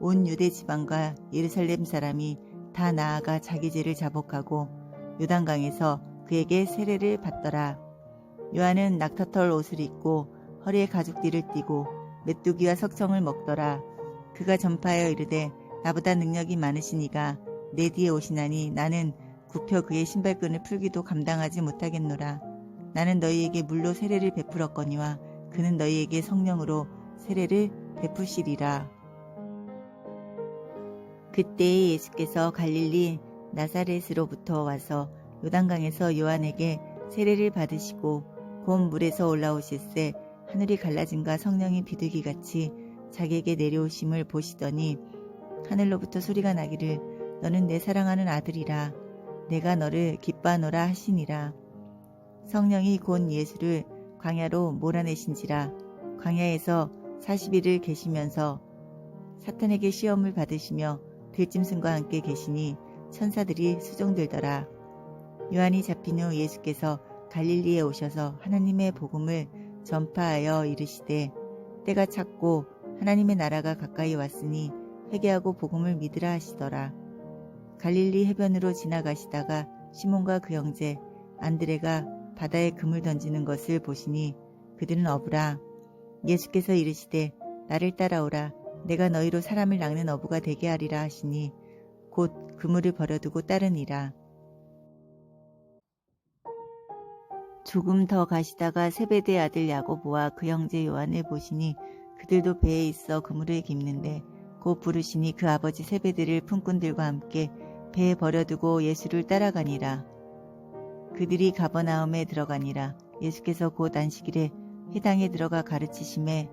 온 유대 지방과 예루살렘 사람이 다 나아가 자기 죄를 자복하고 요단강에서 그에게 세례를 받더라. 요한은 낙타털 옷을 입고 허리에 가죽띠를 띠고 메뚜기와 석청을 먹더라. 그가 전파하여 이르되 나보다 능력이 많으시니가 내 뒤에 오시나니 나는 굽혀 그의 신발끈을 풀기도 감당하지 못하겠노라. 나는 너희에게 물로 세례를 베풀었거니와 그는 너희에게 성령으로 세례를 베푸시리라. 그때 예수께서 갈릴리 나사렛으로부터 와서 요단강에서 요한에게 세례를 받으시고 곧 물에서 올라오실새 하늘이 갈라짐과 성령이 비둘기 같이 자기에게 내려오심을 보시더니 하늘로부터 소리가 나기를 너는 내 사랑하는 아들이라 내가 너를 기뻐하노라 하시니라. 성령이 곧 예수를 광야로 몰아내신지라 광야에서 40일을 계시면서 사탄에게 시험을 받으시며 들짐승과 함께 계시니 천사들이 수종들더라. 요한이 잡힌 후 예수께서 갈릴리에 오셔서 하나님의 복음을 전파하여 이르시되 때가 찼고 하나님의 나라가 가까이 왔으니 회개하고 복음을 믿으라 하시더라. 갈릴리 해변으로 지나가시다가 시몬과 그 형제 안드레가 바다에 금을 던지는 것을 보시니 그들은 어부라. 예수께서 이르시되 나를 따라오라. 내가 너희로 사람을 낚는 어부가 되게 하리라 하시니 곧 그물을 버려두고 따르니라. 조금 더 가시다가 세베대 아들 야고보와 그 형제 요한을 보시니 그들도 배에 있어 그물을 깁는데 곧 부르시니 그 아버지 세베대를 품꾼들과 함께 배에 버려두고 예수를 따라가니라. 그들이 가버나움에 들어가니라. 예수께서 곧 안식일에 회당에 들어가 가르치심에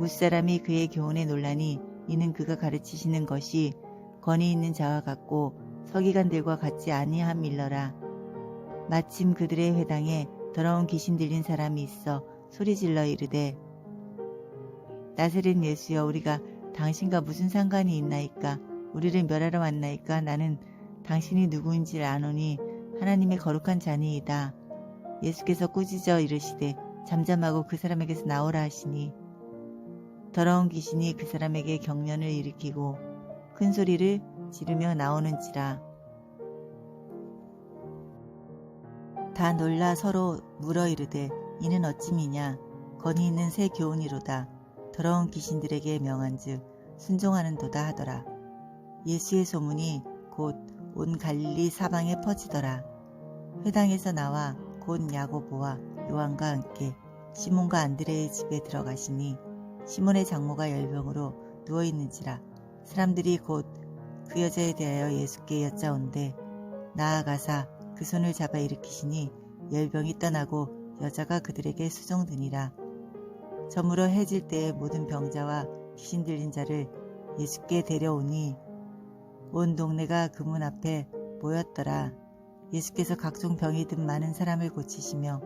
무사람이 그의 교훈에 놀라니 이는 그가 가르치시는 것이 권위 있는 자와 같고 서기관들과 같지 아니함일러라. 마침 그들의 회당에 더러운 귀신 들린 사람이 있어 소리질러 이르되 나세렛 예수여 우리가 당신과 무슨 상관이 있나이까 우리를 멸하러 왔나이까 나는 당신이 누구인지를 아노니 하나님의 거룩한 자니이다. 예수께서 꾸짖어 이르시되 잠잠하고 그 사람에게서 나오라 하시니 더러운 귀신이 그 사람에게 경련을 일으키고 큰 소리를 지르며 나오는지라. 다 놀라 서로 물어 이르되 이는 어찌미냐 건이 있는 새 교훈이로다. 더러운 귀신들에게 명한즉 순종하는도다 하더라. 예수의 소문이 곧 온 갈릴리 사방에 퍼지더라. 회당에서 나와 곧 야고보와 요한과 함께 시몬과 안드레의 집에 들어가시니 시몬의 장모가 열병으로 누워 있는지라 사람들이 곧 그 여자에 대하여 예수께 여짜온데 나아가사 그 손을 잡아 일으키시니 열병이 떠나고 여자가 그들에게 수종드니라 저물어 해질 때에 모든 병자와 귀신 들린 자를 예수께 데려오니 온 동네가 그 문 앞에 모였더라. 예수께서 각종 병이 든 많은 사람을 고치시며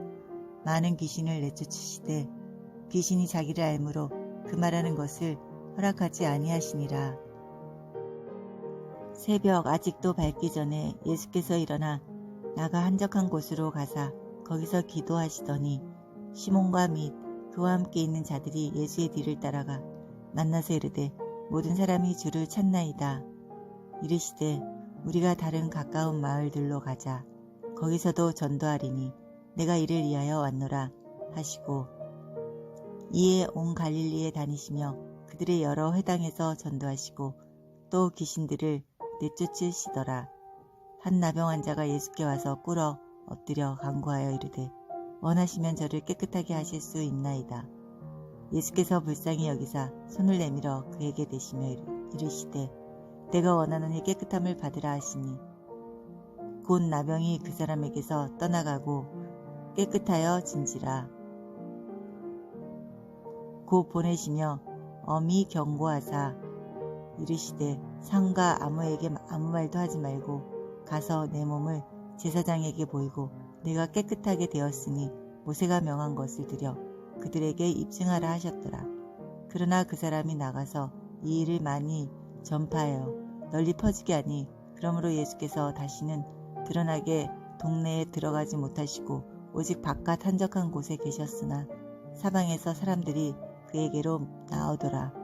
많은 귀신을 내쫓으시되 귀신이 자기를 알므로 그 말하는 것을 허락하지 아니하시니라. 새벽 아직도 밝기 전에 예수께서 일어나 나가 한적한 곳으로 가사 거기서 기도하시더니 시몬과 및 그와 함께 있는 자들이 예수의 뒤를 따라가 만나서 이르되 모든 사람이 주를 찾나이다. 이르시되 우리가 다른 가까운 마을들로 가자. 거기서도 전도하리니 내가 이를 위하여 왔노라 하시고 이에 온 갈릴리에 다니시며 그들의 여러 회당에서 전도하시고 또 귀신들을 내쫓으시더라. 한 나병 환자가 예수께 와서 꿇어 엎드려 간구하여 이르되 원하시면 저를 깨끗하게 하실 수 있나이다. 예수께서 불쌍히 여기사 손을 내밀어 그에게 대시며 이르시되 내가 원하노니 깨끗함을 받으라 하시니 곧 나병이 그 사람에게서 떠나가고 깨끗하여 진지라. 곧 보내시며 어미 경고하사 이르시되 상가 아무에게 아무 말도 하지 말고 가서 내 몸을 제사장에게 보이고 내가 깨끗하게 되었으니 모세가 명한 것을 드려 그들에게 입증하라 하셨더라. 그러나 그 사람이 나가서 이 일을 많이 전파하여 널리 퍼지게 하니 그러므로 예수께서 다시는 드러나게 동네에 들어가지 못하시고 오직 바깥 한적한 곳에 계셨으나 사방에서 사람들이 그에게로 나오더라.